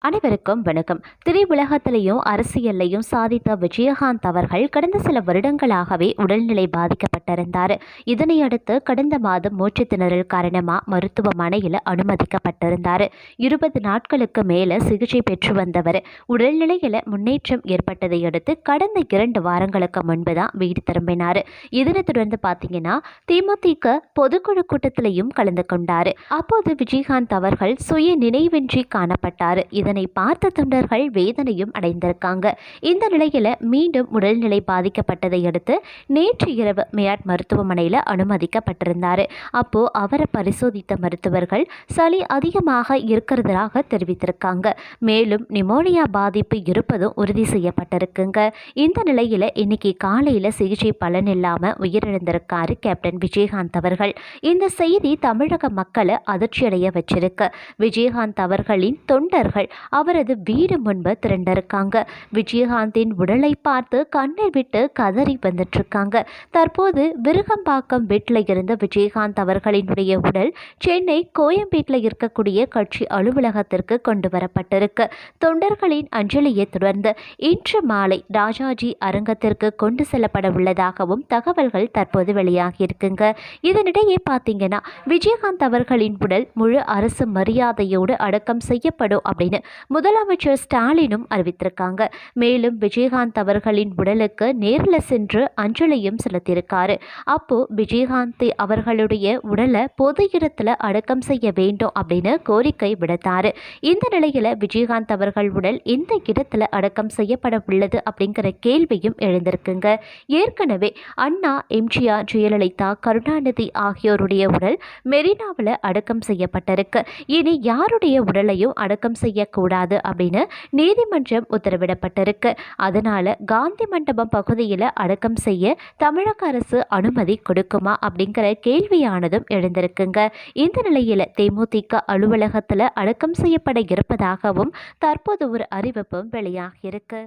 அனைவருக்கும் வணக்கம். திரையுலகத்திலையும் அரசியல்லையும் சாதித்த விஜயகாந்த் அவர்கள் கடந்த சில வருடங்களாகவே உடல்நிலை பாதிக்கப்பட்டிருந்தார். இதனையடுத்து கடந்த மாதம் மூச்சு திணறல் காரணமாக மருத்துவமனையில் அனுமதிக்கப்பட்டிருந்தார். இருபது நாட்களுக்கு மேலே சிகிச்சை பெற்று வந்தவர். உடல்நிலையில் முன்னேற்றம் ஏற்பட்டதை அடுத்து கடந்த இரண்டு வாரங்களுக்கு முன்பு தான் வீடு திரும்பினார். இதனை தொடர்ந்து பார்த்தீங்கன்னா தேமுதிக பொதுக்குழு கூட்டத்திலையும் கலந்து கொண்டார். அப்போது விஜயகாந்த் அவர்கள் சுய நினைவின்றி காணப்பட்டார். இதனை பார்த்த தொண்டர்கள் வேதனையும் அடைந்திருக்காங்க. இந்த நிலையில் மீண்டும் உடல்நிலை பாதிக்கப்பட்டதை அடுத்து நேற்று இரவு மியாட் மருத்துவமனையில் அனுமதிக்கப்பட்டிருந்தார். அப்போ அவரை பரிசோதித்த மருத்துவர்கள் சளி அதிகமாக இருக்கிறதாக தெரிவித்திருக்காங்க. மேலும் நிமோனியா பாதிப்பு இருப்பதும் உறுதி செய்யப்பட்டிருக்குங்க. இந்த நிலையில் இன்னைக்கு காலையில் சிகிச்சை பலன் இல்லாமல் உயிரிழந்திருக்காரு கேப்டன் விஜயகாந்த் அவர்கள். இந்த செய்தி தமிழக மக்களை அதிர்ச்சியடைய வச்சிருக்கு. விஜயகாந்த் அவர்களின் தொண்டர்கள் அவரது வீடு முன்பு திரண்டிருக்காங்க. விஜயகாந்தின் உடலை பார்த்து கண்ணீர் விட்டு கதறி வந்துட்டு இருக்காங்க தற்போது விருகம்பாக்கம் வீட்டில் இருந்த விஜயகாந்த் அவர்களினுடைய உடல் சென்னை கோயம்பேட்டில் இருக்கக்கூடிய கட்சி அலுவலகத்திற்கு கொண்டு வரப்பட்டிருக்கு. தொண்டர்களின் அஞ்சலியை தொடர்ந்து இன்று மாலை ராஜாஜி அரங்கத்திற்கு கொண்டு செல்லப்பட உள்ளதாகவும் தகவல்கள் தற்போது வெளியாகி இருக்குங்க இதனிடையே பார்த்தீங்கன்னா விஜயகாந்த் அவர்களின் உடல் முழு அரசு மரியாதையோடு அடக்கம் செய்யப்படும் அப்படின்னு முதலமைச்சர் ஸ்டாலினும் அறிவித்திருக்காங்க. மேலும் விஜயகாந்த் அவர்களின் உடலுக்கு நேரில் சென்று அஞ்சலியும் செலுத்தியிருக்காரு. அப்போ விஜயகாந்த் அவர்களுடைய உடலை பொது இடத்துல அடக்கம் செய்ய வேண்டும் அப்படின்னு கோரிக்கை விடுத்தாரு. இந்த நிலையில விஜயகாந்த் அவர்கள் உடல் எந்த இடத்துல அடக்கம் செய்யப்பட உள்ளது அப்படிங்கிற கேள்வியும் எழுந்திருக்குங்க. ஏற்கனவே அண்ணா எம்ஜிஆர் ஜெயலலிதா கருணாநிதி ஆகியோருடைய உடல் மெரினாவில் அடக்கம் செய்யப்பட்டிருக்கு. இனி யாருடைய உடலையும் அடக்கம் கூடாது அப்படின்னு நீதிமன்றம் உத்தரவிடப்பட்டிருக்கு. அதனால காந்தி மண்டபம் பகுதியில் அடக்கம் செய்ய தமிழக அரசு அனுமதி கொடுக்குமா அப்படிங்கிற கேள்வியானதும் எழுந்திருக்குங்க. இந்த நிலையில் தேமுதிக அலுவலகத்தில் அடக்கம் செய்யப்பட இருப்பதாகவும் தற்போது ஒரு அறிவிப்பும் வெளியாகியிருக்கு.